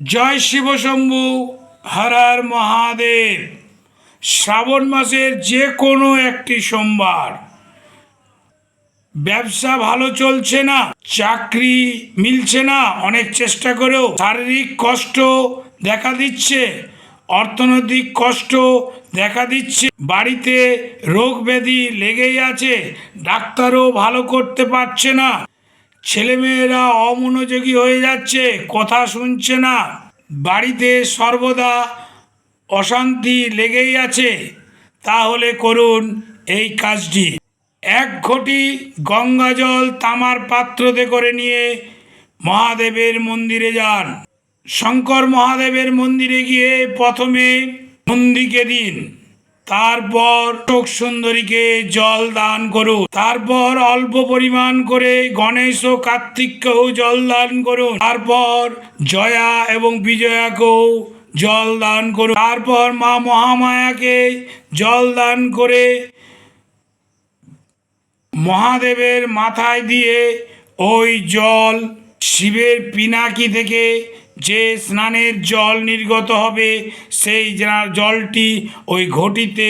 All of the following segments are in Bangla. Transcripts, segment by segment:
জয় শিবশম্ভু হরার মহাদেব। শ্রাবণ মাসের যে কোনো একটি সোমবার। ব্যবসা ভালো চলছে না, চাকরি মিলছে না, অনেক চেষ্টা করেও শারীরিক কষ্ট দেখা দিচ্ছে, অর্থনৈতিক কষ্ট দেখা দিচ্ছে, বাড়িতে রোগ ব্যাধি লেগেই আছে, ডাক্তারও ভালো করতে পারছে না। ছেলেমেয়েরা অমনোযোগী হয়ে যাচ্ছে, কথা শুনছে না। বাড়িতে সর্বদা অশান্তি লেগেই আছে। তাহলে করুন এই কাজটি। এক ঘটি গঙ্গা জল তামার পাত্রতে করে নিয়ে মহাদেবের মন্দিরে যান। শঙ্কর মহাদেবের মন্দিরে গিয়ে প্রথমে নন্দীকে দিন। তারপর চোখ সুন্দরীকে জল দান করুন। তারপর অল্প পরিমাণ করে গণেশ ও কার্তিককেও জল দান করুন। তারপর জয়া এবং বিজয়াকেও জল দান করুন। তারপর মা মহামায়াকে জল দান করে মহাদেবের মাথায় দিয়ে ওই জল শিবের পিনাকি থেকে যে স্নানের জল নির্গত হবে, সেই জলটি ওই ঘটিতে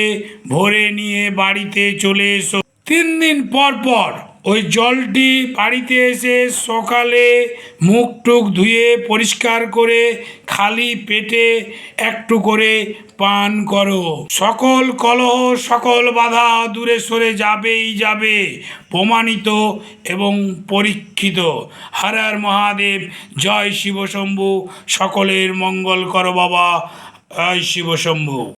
ভরে নিয়ে বাড়িতে চলে এসো। তিন দিন পর পর ওই জলটি বাড়িতে এসে সকালে মুখ টুক ধুয়ে পরিষ্কার করে খালি পেটে একটু করে পান করো। সকল কলহ, সকল বাধা দূরে সরে যাবেই যাবে, প্রমাণিত এবং পরীক্ষিত। হর হর মহাদেব, জয় শিবশম্ভু। সকলের মঙ্গল করো বাবা, জয় শিবশম্ভু।